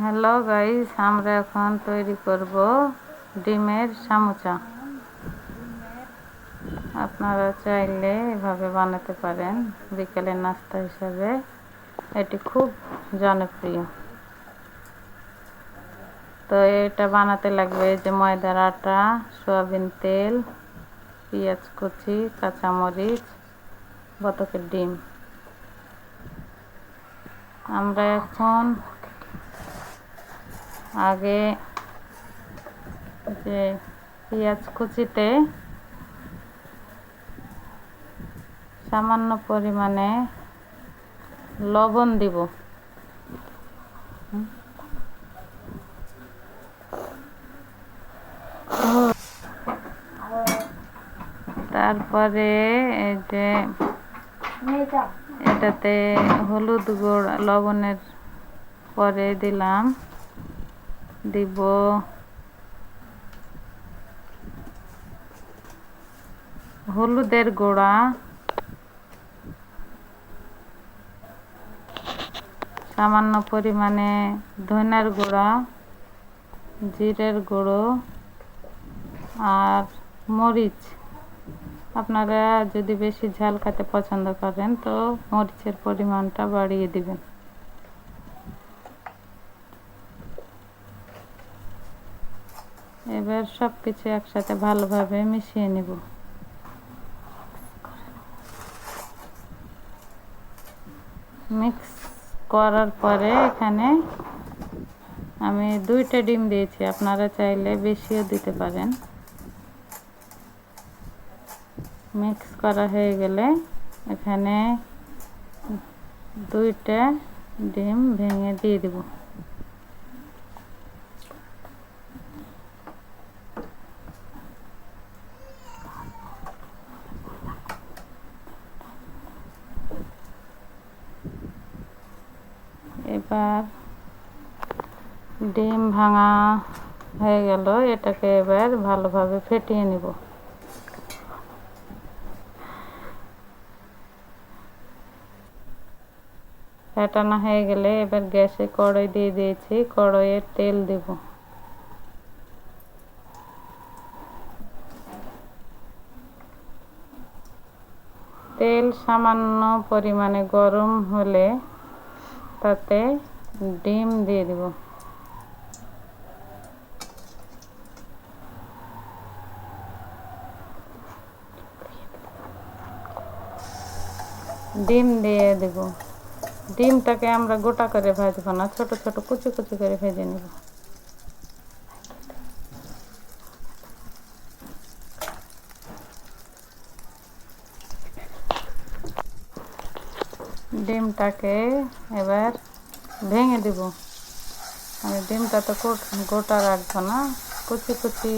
Hello guys, আমরা এখন তৈরি করব ডিমের সামোচা। আপনারা চাইলে এভাবে বানাতে পারেন বিকেলের নাস্তা হিসাবে। এটি খুব জনপ্রিয়। তো এটা বানাতে লাগবে যে ময়দার আটা, সয়াবিন তেল, পেঁয়াজ কুচি, কাঁচামরিচ, বতকের ডিম। আমরা এখন আগে যে পেঁয়াজ কুচিতে সামান্য পরিমাণে লবণ দিব। তারপরে এই যে এটাতে হলুদ গুঁড়, লবণের পরে দিলাম। দিব হলুদের গুঁড়া। সামান্য পরিমাণে ধনের গুঁড়া, জিরের গুঁড়ো আর মরিচ। আপনারা যদি বেশি ঝাল খেতে পছন্দ করেন, তো মরিচের পরিমাণটা বাড়িয়ে দিবেন। এবার সব কিছু একসাথে ভালোভাবে মিশিয়ে নিব। মিক্স করার পরে এখানে আমি দুইটা ডিম দিয়েছি, আপনারা চাইলে বেশিও দিতে পারেন। মিক্স করা হয়ে গেলে এখানে দুইটা ডিম ভেঙে দিয়ে দেব। এবার ডিম ভাঙা হয়ে গেল, এটাকে এবার ভালোভাবে ফেটিয়ে নিব। ফেটানো হয়ে গেলে এবার গ্যাসে কড়াই দিয়ে দিয়েছি, কড়াইয়ে তেল দেব। তেল সামান্য পরিমাণে গরম হলে তাতে ডিম দিয়ে দেব। ডিম দিয়ে দেব। ডিমটাকে আমরা গোটা করে ভাজবো না, ছোট ছোট কুচি কুচি করে ভেজে নেব। ডিমটাকে এবার ভেঙে দেব। আমি ডিমটা তো গোটা রাখব না, কুচি কুচি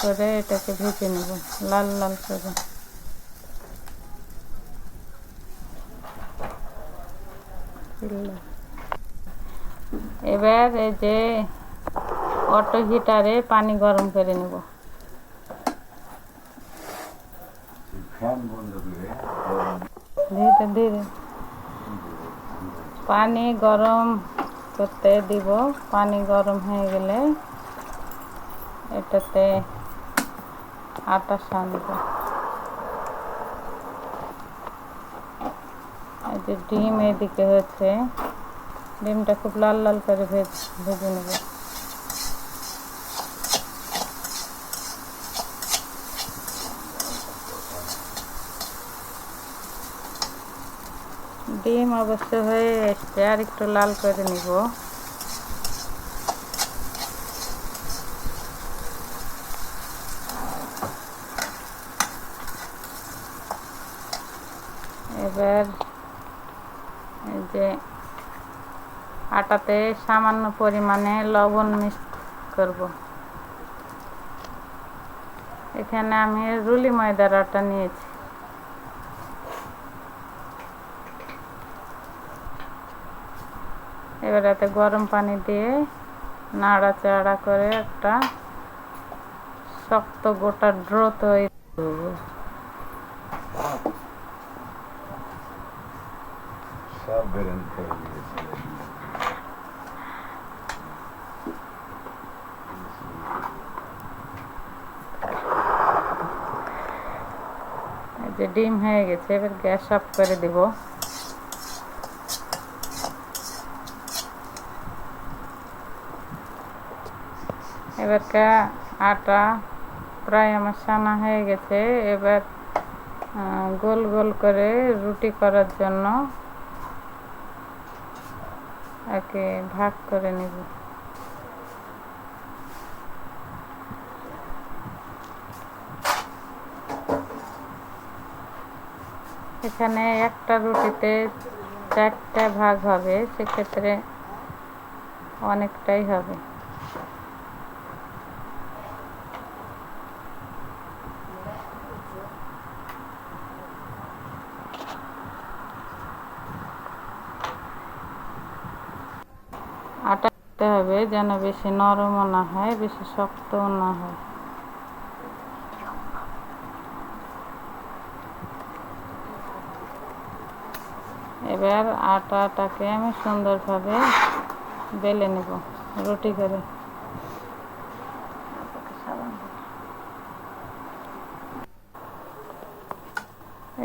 করে এটাকে ভেজে নেব, লাল লাল করে। এবার এই যে অটো হিটারে পানি গরম করে নেব। ধীরে ধীরে পানি গরম করতে দিব। পানি গরম হয়ে গেলে এটাতে আটা সানব। যে ডিম এদিকে হচ্ছে ডিমটা খুব লাল লাল করে ভেজে নেব। ডিম অবশ্য হয়ে এসছে, আর একটু লাল করে নিব। এবার যে আটাতে সামান্য পরিমাণে লবণ মিক্স করব। এখানে আমি রুলি ময়দার আটা নিয়েছি। এবার এতে গরম পানি দিয়ে নাড়াচাড়া করে একটা শক্ত গোটা ড্র তৈরি করব। সব বেরেন করে দিয়েছিলেন যে ডিম হয়ে গেছে, এবার গ্যাস অফ করে দেব। এবারটা আটা, প্রায় আমার সানা হয়ে গেছে। এবার গোল গোল করে রুটি করার জন্য একে ভাগ করে নেব। এখানে একটা রুটিতে চারটা ভাগ হবে সেক্ষেত্রে অনেকটাই হবে আটা দিতে হবে যেন বেশি নরমও না হয়, বেশি শক্তও না হয়। এবার আটাটাকে আমি সুন্দরভাবে বেলে নেব, রুটি করে।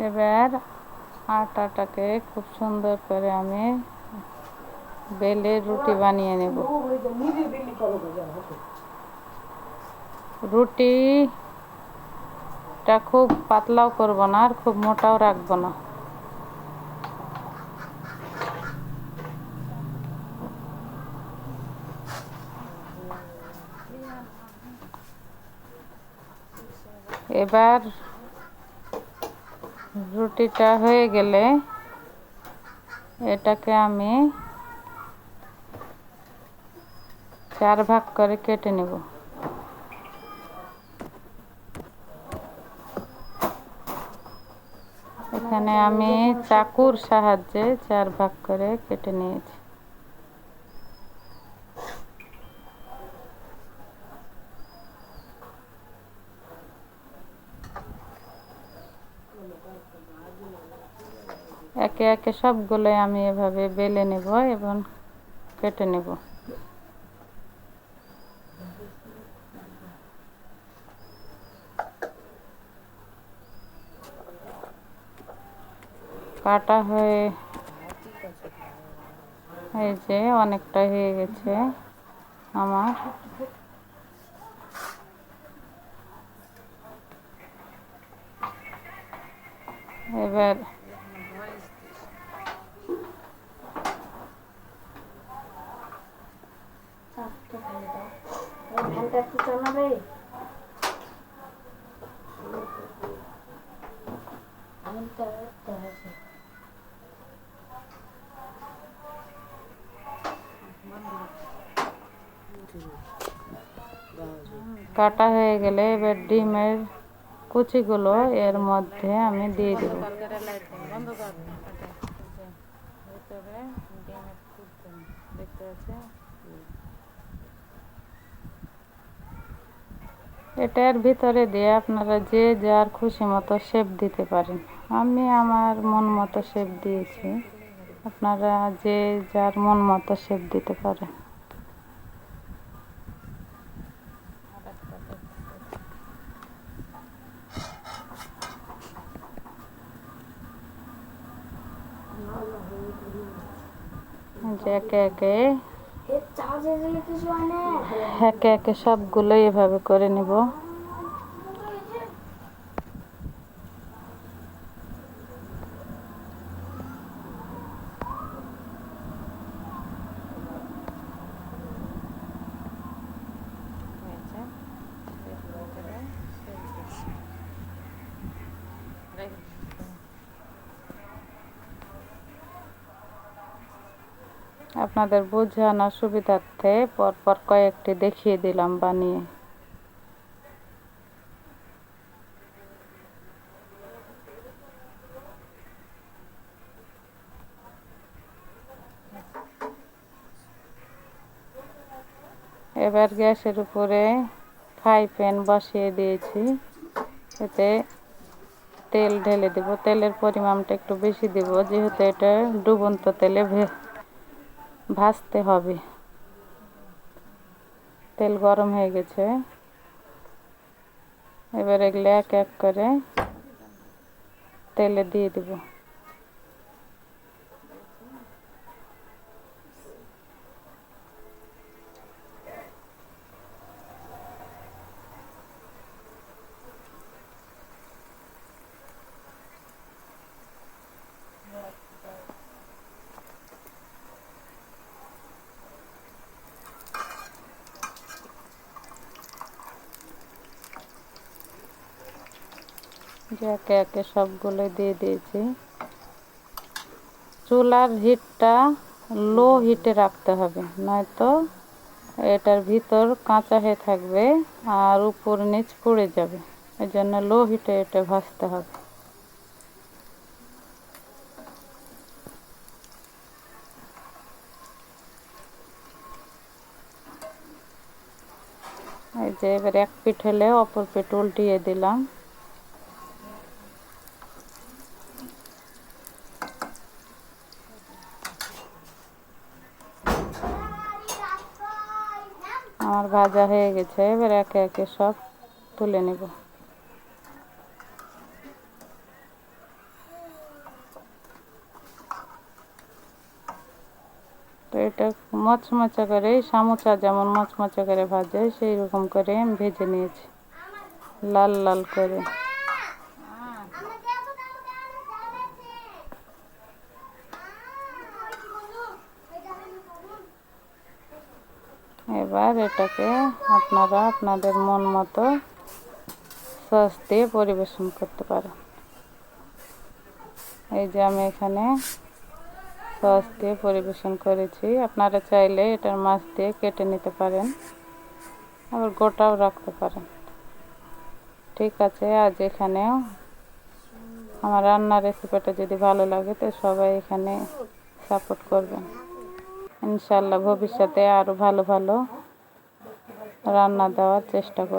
এবার আটাটাকে খুব সুন্দর করে আমি বেলে রুটি বানিয়ে নেব। রুটিটা খুব পাতলাও করব না আর খুব মোটাও রাখব না। এবার রুটিটা হয়ে গেলে এটাকে আমি চার ভাগ করে কেটে নেব। এখানে আমি চাকুর সাহায্যে চার ভাগ করে কেটে নিয়েছি। একে একে সবগুলোই আমি এভাবে বেলে নেব এবং কেটে নেব। কাটা হয়ে যে অনেকটা হয়ে গেছে আমার। এবার চালাবে? কাটা হয়ে গেলে এবার ডিমের কুচিগুলো এর মধ্যে আমি দিয়ে দেব। এটার ভিতরে দিয়ে আপনারা যে যার খুশি মতো শেপ দিতে পারেন। আমি আমার মন মতো শেপ দিয়েছি। আপনারা যে যার মন মতো শেপ দিতে পারেন যে একে একে একে। একে সবগুলো এভাবে করে নিব। আপনাদের বোঝানোর সুবিধার্থে পরপর কয়েকটি দেখিয়ে দিলাম বানিয়ে এবার গ্যাসের উপরে ফ্রাই প্যান বসিয়ে দিয়েছি। এতে তেল ঢেলে দেব। তেলের পরিমাণটা একটু বেশি দেব, যেহেতু এটা ডুবন্ত তেলে ভে- ভাজতে হবে। তেল গরম হয়ে গেছে। এবার এগুলো এক এক করে তেলে দিয়ে দিব। একে একে সবগুলো দিয়ে দিয়েছি। চুলার হিটটা লো হিটে রাখতে হবে, নয়তো এটার ভিতর কাঁচা হয়ে থাকবে আর উপর নিচ পুড়ে যাবে। এই জন্য লো হিটে এটা ভাজতে হবে। এই যে এবার এক পিঠ হলে অপর পিঠ উল্টিয়ে দিলাম। আমার ভাজা হয়ে গেছে, এবার একে একে সব তুলে নেব। তো এটা মচমচা করে সামোচা যেমন মচমচা করে ভাজে সেই রকম করে আমি ভেজে নিয়েছি, লাল লাল করে। এবার এটাকে আপনারা আপনাদের মন মতো সস দিয়ে পরিবেশন করতে পারেন। এই যে আমি এখানে সস দিয়ে পরিবেশন করেছি। আপনারা চাইলে এটার মাছ দিয়ে কেটে নিতে পারেন, আবার গোটাও রাখতে পারেন। ঠিক আছে, আজ এখানেও আমার রান্নার রেসিপিটা যদি ভালো লাগে তো সবাই এখানে সাপোর্ট করবেন। ইনশাল্লাহ ভবিষ্যতে আরও ভালো ভালো রান্না দেওয়ার চেষ্টা করব।